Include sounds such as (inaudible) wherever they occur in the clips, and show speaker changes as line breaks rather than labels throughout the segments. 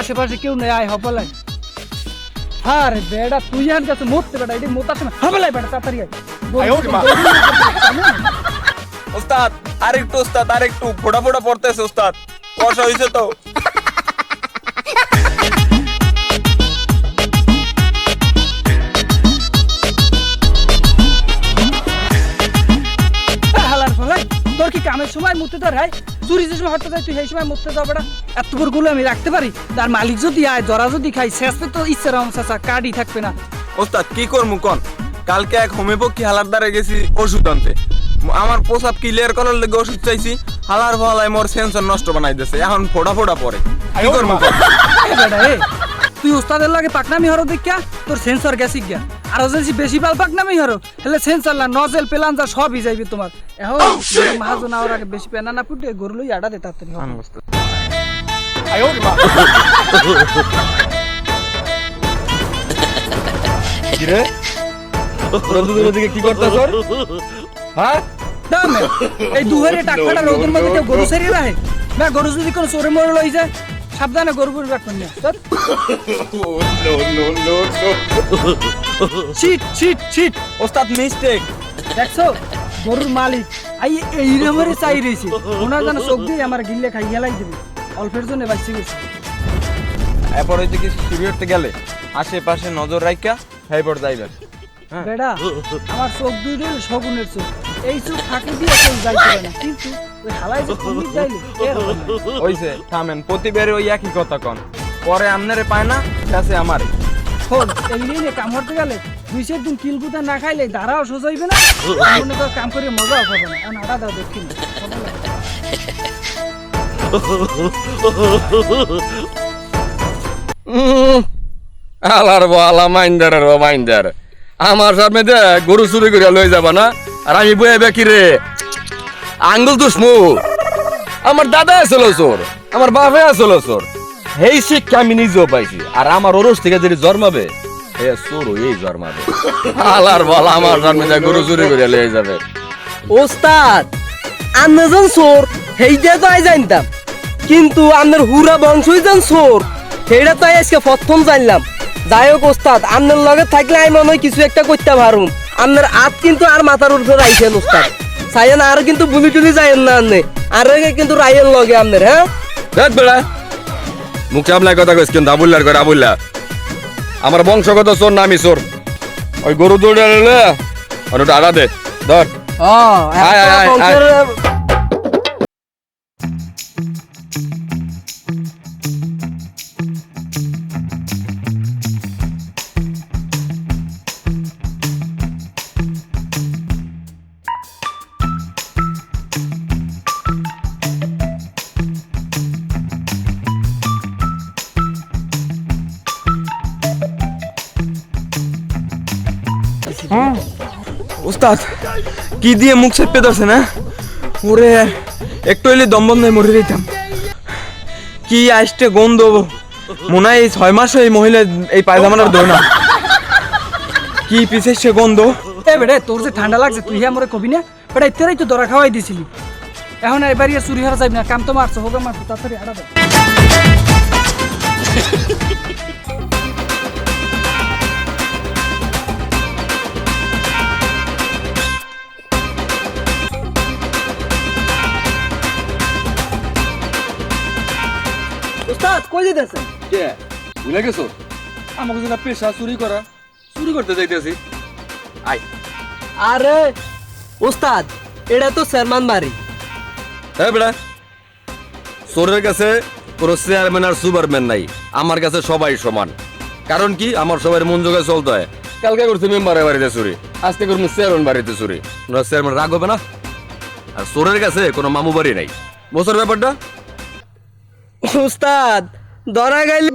আশেপাশে কেউ নেই আয় হবলাই। আরে বেড়া তুই আন কাছে মরতে বেড়া এটি মোতা হবলাই বেড়া তাড়াতাড়ি আয়।
ওস্তাদ আরেকটু ওস্তাদ আরেকটু ফোটা ফোটা পড়তেছে ওস্তাদ। কষা হয়েছে তো।
সময় মুতে তোর হয়? চুরি যে সময় হতে যায় তুই সেই সময় মুতে যাও বেড়া এত বড়গুলো আমি রাখতে পারি। তার মালিক যদি আয় জরা যদি খাই শেষে তো ইচ্ছে রাম চাচা কার্ডই থাকবে না।
ওস্তাদ কি করব কন? কালকে এক হোমিওপ্যাথি হালার দ্বারা গেছি ওষুধ আনতে। আমার প্রসাব ক্লিয়ার করার লেগে ওষুধ চাইছি। হালার ফলাই মোর সেন্সর নষ্ট বানাই দিছে। এখন ফোটা ফোটা পড়ে। কি করব
তুই ওস্তাদের লাগে পাকনামি হরো দেখিয়া তোর সেন্সর গেছি গিয়া। আর যদি বেশি পাল পাকনামি হরো তাহলে সেন্সর না নজেল পেলাঞ্জা সবই যাইবে তোমার। এখন মাহাজন আওয়ার আগে বেশি পেনা না ফুটে গরু লই আডা দে তাড়াতাড়ি।
কিরে? রোদুদের ওদিকে কি করতেছ? হ্যাঁ?
দামে এই দুহারে টাকাটা রোদের মধ্যে কেউ গরু সারিয়ে রাখে? না গরু যদি কোনো চোরে মরে লই যায় সাবধানে গরু গরু রাখবেন না। ছিট ছিট ছিট।
ওস্তাদ মিস্টেক
দেখছ? গরুর মালিক। আই এই রকমের চাই রয়েছে। ওনার যেন চোখ দিয়ে আমার গিল্লে খাই গেলাই দেবে। অল্পের জন্য বাঁচতে গেছে।
এরপর ওই দিকে গেলে আশেপাশে নজর রাখা হেপর যাইবেন হ্যাঁ।
বেড়া আমার চোখ শগুনের চোখ। এই চোখ ফাঁকি দিয়ে কেউ যাইতে না। কিন্তু হবে না।
ওইছে থামেন প্রতিবারে ওই একই কথা কন। পরে আমনারে পায় না কাছে আমারে
শোন এগুলি নিয়ে কাম করতে গেলে দুই চার দিন কিলকুতা না খাইলে দাঁড়াও সোজা হইবে না? মনে কর কাম করে মজাও পাবে না। আটা দাও দক্ষিণ
আলার বালা মাইন্দার আমার সামনে দে গরু চুরি করে লই যাবা না? আর আমি বয়ে বেকি রে। আঙ্গুল দুসমু আমার দাদা আসলো চোর আমার বাপে আসলো চোর এই শিক্ষা আমি নিজেও পাইছি। আর আমার ওরস থেকে যদি জন্মাবে চোর এই জন্মাবে। আলার বালা আমার সামনে দে গরু চুরি করে যাবে।
ওস্তাদ আন্নাজন সোর হেইটা তো আই জানতাম। কিন্তু আপনার হুরা বংশই যান সোর, সেইটা তো আজকে প্রথম জানলাম। যাই হোক ওস্তাদ আপনার লগে থাকলে আমি মনে কিছু একটা করতে পারুম। আপনার হাত কিন্তু আর মাথার উপরে রাইছেন ওস্তাদ। চাইয়েন আর কিন্তু বুলি টুলি যায় না আনে। আর কিন্তু রায়ের লগে আপনার হ্যাঁ?
দেখ বেড়া মুখে আমলা কথা কইস কিন্তু আবুল্লার করে আবুল্লা। আমার বংশগত চোর নামি চোর। ওই গরু দৌড়ে আর ওটা আড়া দে ধর।
ও
ওস্তাদ কি দিয়ে মুখ চেপে ধরছে, না? ওরে, একটু হইলে দম বন্ধ হয়ে মরে যেতাম। কি আসতে গন্ধ। মনে হয় ছয় মাস এই মহিলা এই পায়জামাটার ধরে না কি পিছে সে গন্ধ।
এ বেড়ে, তোর যে ঠান্ডা লাগছে, তুই আমার কবি না? বেটা ইত্যাদি তো দরা খাওয়াই দিছিলি। এখন এবার ইয়ে চুরি হারা যাবি না, কাম তো মারছো, হোক আমার তাড়াতাড়ি আড়া দাও
ওস্তাদ কই দিতেছেন
কে? ভুলে গেছো? আমাকে যেটা পেশা চুরি করা চুরি করতে যাইতেছি। আই
আরে ওস্তাদ এটা তো চেয়ারম্যান বাড়ি।
হ্যাঁ বেড়া চোরের কাছে কোনো চেয়ারম্যান আর সুপারম্যান নাই। আমার কাছে সবাই সমান। কারণ কি? আমার সবাই মন জোগায় চলতে হয়। কালকে করছি মেম্বারের বাড়িতে চুরি। আজকে করব চেয়ারম্যান বাড়িতে চুরি। চেয়ারম্যান রাগ হবে না? আর সোরের কাছে কোনো মামু বাড়ি নাই। বছর ব্যাপারটা?
উস্তাদ ধরা গাইলে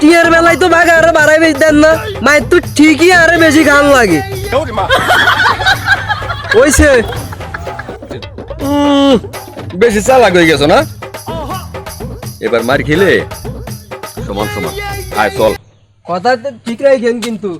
টিয়ার বেলায় তো ভাগ আরও বাড়াই বেশি দেন না। মায়ের তো ঠিকই আরও বেশি গান লাগে।
ওইছে উম, বেশি চালাক হয়ে গেছো না? এবার মার খেলে। সমান সমান। আয়, চল।
কথা ঠিক রাখেন কিন্তু।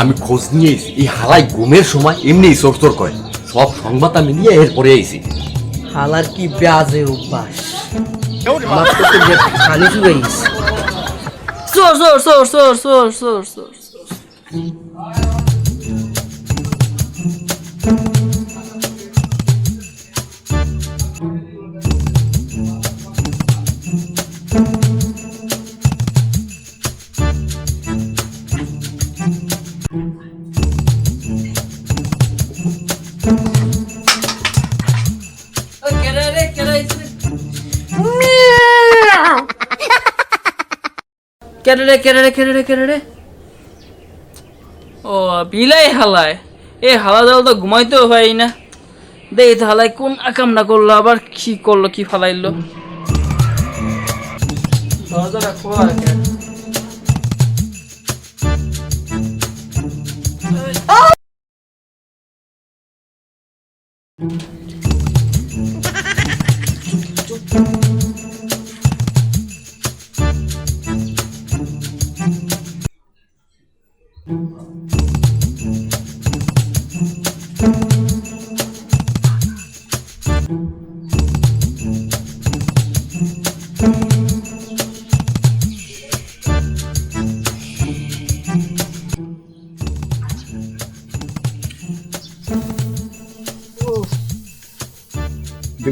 আমি খোঁজ নিয়ে এই হালাই ঘুমের সময় এমনি সরসর চোর করে। সব সংবাদ আমি নিয়ে এরপরে আইছি।
হালার কি বাজে অভ্যাস। আমার তো তো যে পানি সর
সর সর সর সর সর সর সোর কেরে রে কেরে রে কেরে রে কেরে রে ও বিলাই হালায়। এ হালা দাও তো ঘুমাইতেও পাই না। দেই তো হালাই কোন আকামটা করল, আবার কি করল, কি ফালাইলো? দরজাটা খোলা আছে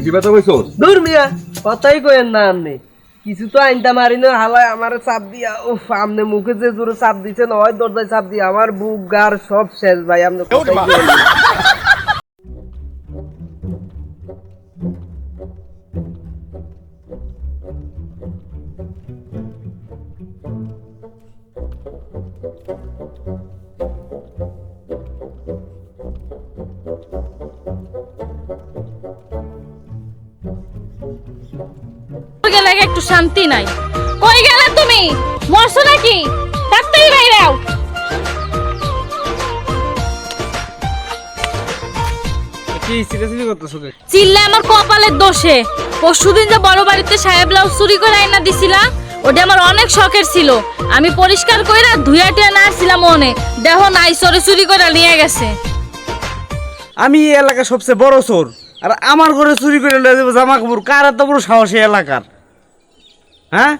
বেশি ব্যথা পাইছোস
দূর মিয়া কথাই কইেন না আপনি। কিছু তো আইনটা মারি না হালায় আমার চাপ দিয়া উফ আমনে মুখে যে জোরে চাপ দিছে নয় দরজায় চাপ দিয়া আমার বুক গার সব শেষ ভাই আপনি
শান্তি নাই। কই গেলে তুমি? মরছো নাকি? তাড়াতাড়ি বাইরে আও।
কি সিরিয়াসলি করতেছো কে
চিল্লে আমার কপালের দোষে। পরশুদিন যে বড় বাড়িতে সাহেব চুরি করে আইনা দিছিলা ওটা আমার অনেক শখের ছিল। আমি পরিষ্কার কইরা ধুইয়া টিয়া না আসছিলাম মনে। দেহ নাই চরে চুরি করে নিয়ে গেছে।
আমি এই এলাকার সবচেয়ে বড় চোর। আর আমার ঘরে চুরি করে লয়ে যাব জামা কাপড় কার এত বড় সাহস এলাকার? হ্যাঁ?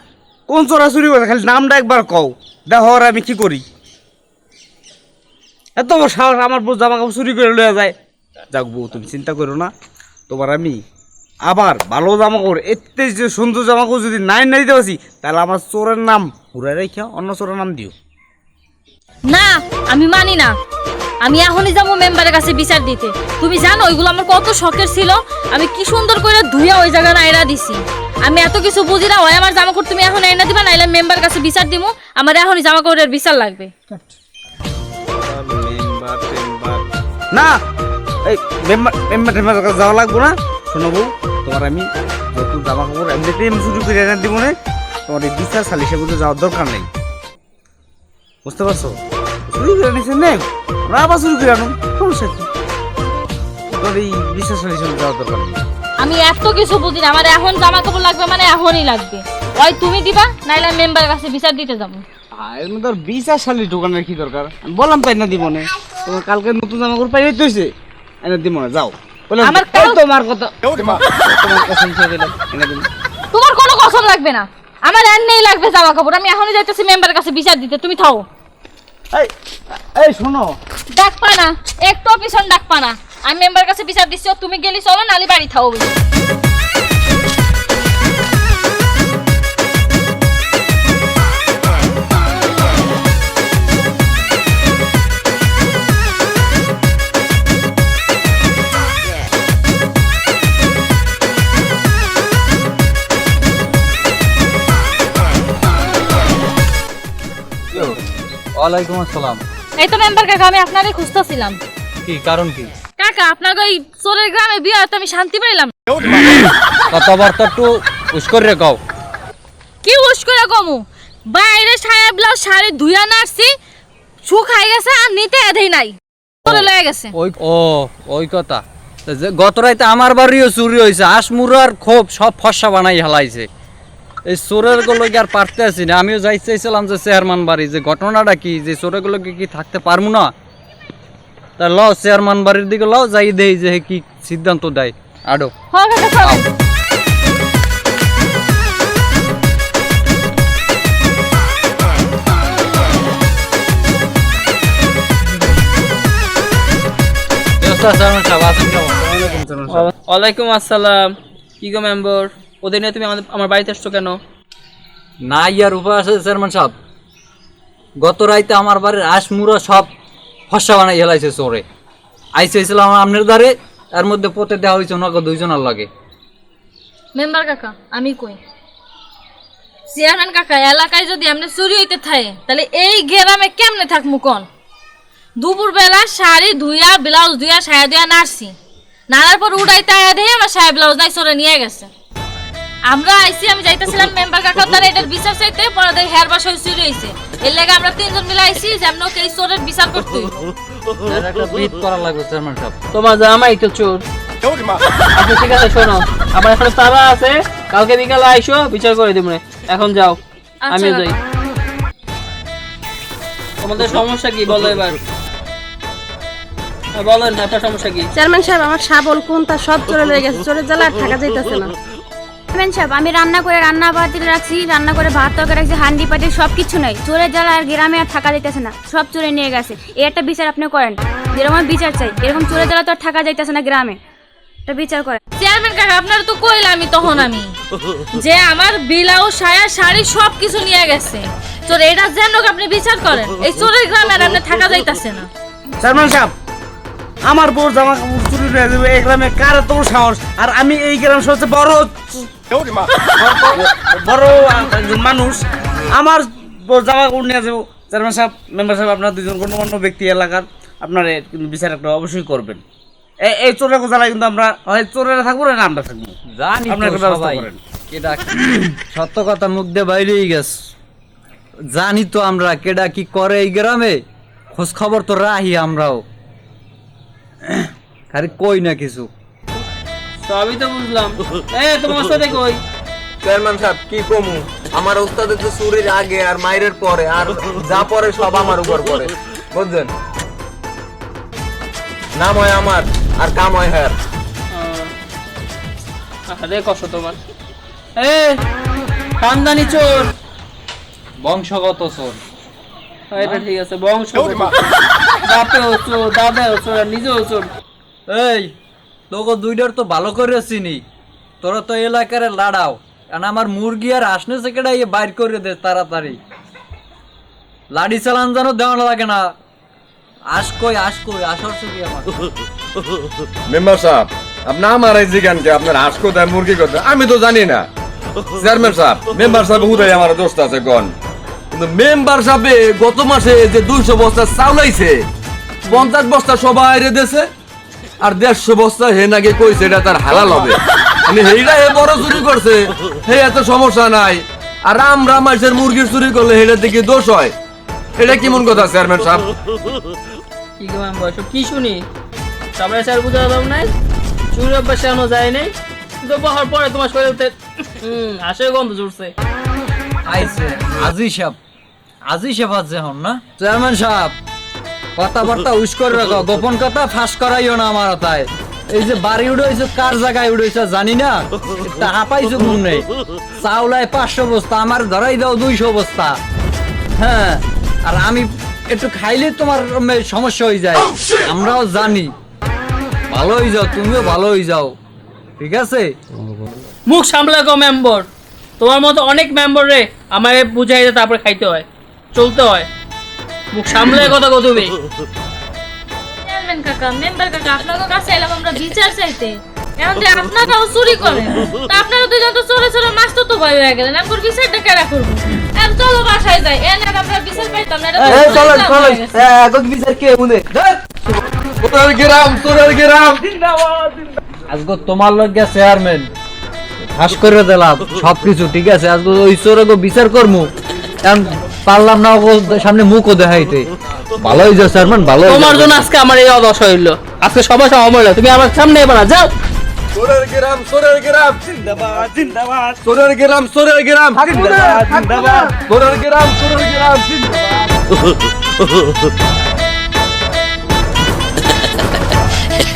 কোন চোরা চুরি করে খালি নামটা একবার কও। দেখো আর আমি কি করি। এত সাহস আমার বউ জামা কাপড় চুরি করে লয়ে যায়। যাক বউ, তুমি চিন্তা করো না। তোমার আমি আবার ভালো জামা কাপড় এতে যে সুন্দর জামা কাপড় যদি নাই না দিতে পারছি তাহলে আমার চোরের নাম পুরাই রেখে অন্য চোরের নাম দিও।
না, আমি মানি না। আমি এখনই যাব মেম্বারের কাছে বিচার দিতে। তুমি জানো, ওইগুলো আমার কত শখের ছিল। আমি কি সুন্দর করে ধুইয়া ওই জায়গা নাইরা দিছি। আমি এত কিছু বুঝি না, ওই আমার জামা কাপড় তুমি এখন এনে দিবা, নাইলে মেম্বার কাছে বিচার দিমু। আমার এখনই জামা কাপড়ের বিচার লাগবে।
না, এই মেম্বার মেম্বার কাছে যাওয়া লাগবো না। শোনো বউ, তোমার আমি যত জামা কাপড় এমনিতেই আমি চুরি করে এনে দিব না। তোমার এই বিচার সালিশে কিন্তু যাওয়ার দরকার নেই। বুঝতে পারছ? চুরি করে নিছে নেই আমরা আবার চুরি করে আনো সমস্যা কি? তোমার এই বিচার সালিশে যাওয়ার দরকার নেই।
আমি এত কিছু বুঝি না। আমার এখন জামা কাপড় লাগবে মানে এখনই লাগবে। ওই তুমি দিবা নাইলে মেম্বারের কাছে বিচার দিতে যাব।
এর আর বিচার সালিশ ঢোকানোর কি দরকার? আমি বললাম তাই না দিব না। তোমার কালকে নতুন জামা কাপড় পাইতে হয়েছে এনে দিব না যাও। বললাম
আমার কাল-
তোমার কথা তোমার কসম খেয়ে দিলাম এনে দিব
তোমার কোনো কসম লাগবে না। আমার এমনিই লাগবে জামা কাপড় আমি এখনই যাইতেছি মেম্বারের কাছে বিচার দিতে। তুমি থাও।
এই এই শোনো।
ডাক পানা একটু পিছন ডাক পানা আমি মেম্বার কাছে বিচার দিচ্ছি তুমি গেলি চলো নালি বাড়ি থাও বলি।
ওয়ালাইকুম আসসালাম।
এই তো মেম্বার কাকা আমি আপনারই খুঁজতেছিলাম।
কি কারণ কি?
কাকা আপনার ওই চোরের গ্রামে বিয়ে হয়তো আমি শান্তি পাইলাম
কথাবার্তা একটু উস্কর রে কও
কি উস করে কমু? বাইরে সায়া ব্লাউজ শাড়ি ধুইয়া নাড়ছি শুকাই গেছে আর নিতে নাই। চলে লয়ে গেছে।
ওই ও ওই কথা। গত রাইতে আমার বাড়িও চুরি হয়েছে আসমুরার সব ফসা বানাই হেলাইছে। এই চোরের গুলোকে আর পারতে আছি না। আমিও যাই চাইছিলাম যে চেয়ারম্যান বাড়ি যে ঘটনাটা কি যে চোরের গুলোকে কি থাকতে পারব না? তা লও চেয়ারম্যান বাড়ির দিকে লও যাই দেই যে কি সিদ্ধান্ত দেয়। আডো।
হ্যাঁ কাকা
সাহেব আছেন কেমন?
ওয়ালাইকুম আসসালাম। কি গো মেম্বার ওদের নিয়ে তুমি আমাদের আমার বাড়িতে আসছো কেন?
না ইয়ার উপায় আছে চেয়ারম্যান সাহেব। গত রাইতে আমার বাড়ির আসমুরা সব ফসা বানাই হেলাইছে চোরে। আইসে আইসেছিলাম আপনার দ্বারে এর মধ্যে পথে দেওয়া হয়েছে ওনাকে দুইজনের লাগে।
মেম্বার কাকা, আমি কই? চেয়ারম্যান কাকা, এলাকায় যদি এমনি চুরি হইতে থাকে, তাহলে এই গ্রামে কেমনে থাকমু দুপুর বেলা শাড়ি ধুইয়া, ব্লাউজ ধুইয়া, সায়া ধুইয়া নাড়ছি। নাড়ার পর উড়াইতে আয়া দেয় আমার সায়া ব্লাউজ নাই সরে নিয়ে গেছে। আমরা আইছি, আমি যাইতেছিলাম মেম্বার কাকার দ্বারা, এটার বিচার চাইতে, পরে হেয়ার বাসা চুরি হয়েছে এর লাগে আমরা তিনজন মিলে আইছি যে আমরা ওকে এই চোরের বিচার করতে।
এর একটা বিট করা লাগবে চেয়ারম্যান সাহেব।
তোমার জামাই তো চোর। আচ্ছা ঠিক আছে শোনো। আমার এখন তারা আছে। কালকে বিকালে আইসো বিচার করে দেবো এখন যাও। আমিও
আচ্ছা,
যাই। তোমাদের সমস্যা কি? বলো এবার। বলেন আপনার সমস্যা কি?
চেয়ারম্যান সাহেব আমার শাবল কোন তা সব চলে লেগে গেছে। চোরের জ্বালা আর থাকা যাইতেছে না।
চেয়ারম্যান সাহেব আমি রান্না করে রান্না বাতিল রাখছি রান্না করে ভাত তরকারি রাখছি হান্ডি পাটি সব কিছু নাই। চোরের জ্বালা আর গ্রামে আর থাকা যাইতেছে না সব চোরে নিয়ে গেছে। এই একটা বিচার আপনি করেন। যেরকম আমি বিচার চাই এরকম চোরের জ্বালা তো আর থাকা যাইতেছে না গ্রামে একটা বিচার করেন।
চেয়ারম্যান কাকা আপনার তো কইলাম আমি তখন আমি যে আমার ব্লাউজ সায়া শাড়ি সব কিছু নিয়ে গেছে। চোর এটা যেন আপনি বিচার করেন এই চোরের গ্রামে আর আপনি থাকা যাইতেছে না।
চেয়ারম্যান সাহেব আমার বউ জামা কাপড় চুরি হয়ে যাবে এই গ্রামে কার এত সাহস? আর আমি এই গ্রাম সবচেয়ে বড় বড় মানুষ। আমার বউ জামা কাপড় নিয়ে যাব। চেয়ারম্যান সাহেব মেম্বার সাহেব আপনার দুজন গণ্যমান্য ব্যক্তি এলাকার আপনার কিন্তু বিচার একটা অবশ্যই করবেন। এ- এই চোরের কথা কিন্তু আমরা হয় চোরেরা থাকব না আমরা থাকব?
জানি। কেডা সত্য কথা মুখ দিয়ে বাইরেই গেছ। জানি তো আমরা কেডা কি করে এই গ্রামে। খোঁজ খবর তো রাহি আমরাও। খালি কই না কিছু?
সবই তো বুঝলাম। এ তোমার সাথে কই?
চেয়ারম্যান সাহেব কি কমু? আমার ওস্তাদের তো চুরির আগে আর মাইরের পরে আর যা পরে সব আমার উপর পরে বুঝছেন? নাম হয় আমার আর কাম হয় হ্যার
আরে কষ্ট তোমার। এ খানদানি চোর।
বংশগত চোর।
এটা ঠিক আছে বংশ বাপেও চোর দাদাও চোর আর নিজেও চোর
এই দুইটার তো ভালো করে চিনি। তোরা তো এলাকার লাড়াও। কারণ আমার মুরগি আর আসনে সেকেটা ইয়ে বাইর করে দে তাড়াতাড়ি। লাড়ি চালান যেন দেওয়া লাগে না। আস কই আস কই আসার কি আমার?
মেম্বার সাহেব আপনি আমার এই জিগানকে আপনার হাঁস কোথায় মুরগি কোথায়? আমি তো জানি না। চেয়ারম্যান সাহেব মেম্বার সাহেব হুদাই আমার দোস্ত আছে গন। মেম্বার সাহেবে গত মাসে যে দুইশো বস্তা চাউলাইছে পঞ্চাশ বস্তা সবাই রে দেছে আর দেড়শো বস্তা হে নাকি কইছে এটা তার হালাল হবে। মানে হেইটা হে বড় চুরি করছে হে এত সমস্যা নাই। আর আমরা মাসের মুরগির চুরি করলে হেটার দিকে দোষ হয়। এটা কেমন কথা চেয়ারম্যান সাহেব?
কি গো বয়স কি শুনি? সবাই স্যার বুঝা নাই চুরি অভ্যাস এখনও যায় নাই। তো বহার পরে তোমার শরীরে হুম আসে গন্ধ জুড়ছে
আইছে। আজি সাহেব আজি সাহেব আছে হন না? চেয়ারম্যান সাহেব কথাবার্তা উস করে (laughs) রাখো গোপন কথা ফাঁস করাইও না আমার তাই এই যে বাড়ি উড়েছে কার জায়গায় উড়েছে জানি না টাকা পাইছো কোন নেই চাউলায় পাঁচশো বস্তা আমার ধরাই দাও দুইশো বস্তা। হ্যাঁ আর আমি একটু খাইলে তোমার সমস্যা হয়ে যায়। আমরাও জানি। ভালো হয়ে যাও তুমিও ভালো হয়ে যাও। ঠিক আছে?
মুখ সামলে গো মেম্বার। তোমার মতো অনেক মেম্বার রে আমারে বুঝাইতে তারপরে খাইতে হয়। চলতে হয়। মুখ সামলে কথা কো তুমি।
চেয়ারম্যান কাকা মেম্বার কাকা কাছে এলাম আমরা বিচার চাইতে। এখন যে আপনারাও চুরি করেন তা আপনারা দুজন তো চোরে চোরে মাছ তো তো ভয় হয়ে গেলেন। আমি বিচারটা কেরা করব? আর চলো বাসায় যাই। এ না আমরা বিচার পাইতাম না গেছে।
এখন বিচার কে উনে?
তোরের গ্রাম তোরের গ্রাম।
আজকে তোমার লগে চেয়ারম্যান ফাঁস করে দিলাম সবকিছু ঠিক আছে? আজকে ওই চোরকে বিচার করমু। পারলাম না ওকে সামনে মুখও দেখাইতে। ভালো হয়েছে চেয়ারম্যান ভালো
তোমার জন্য আজকে আমার এই অদশা হইল। আজকে সবাই সব হইল। তুমি আমার সামনে এবার যাও।
তোরের গ্রাম তোরের গ্রাম।
জিন্দাবাদ জিন্দাবাদ।
তোরের গ্রাম তোরের গ্রাম।
জিন্দাবাদ জিন্দাবাদ
তোরের গ্রাম তোরের গ্রাম। (laughs)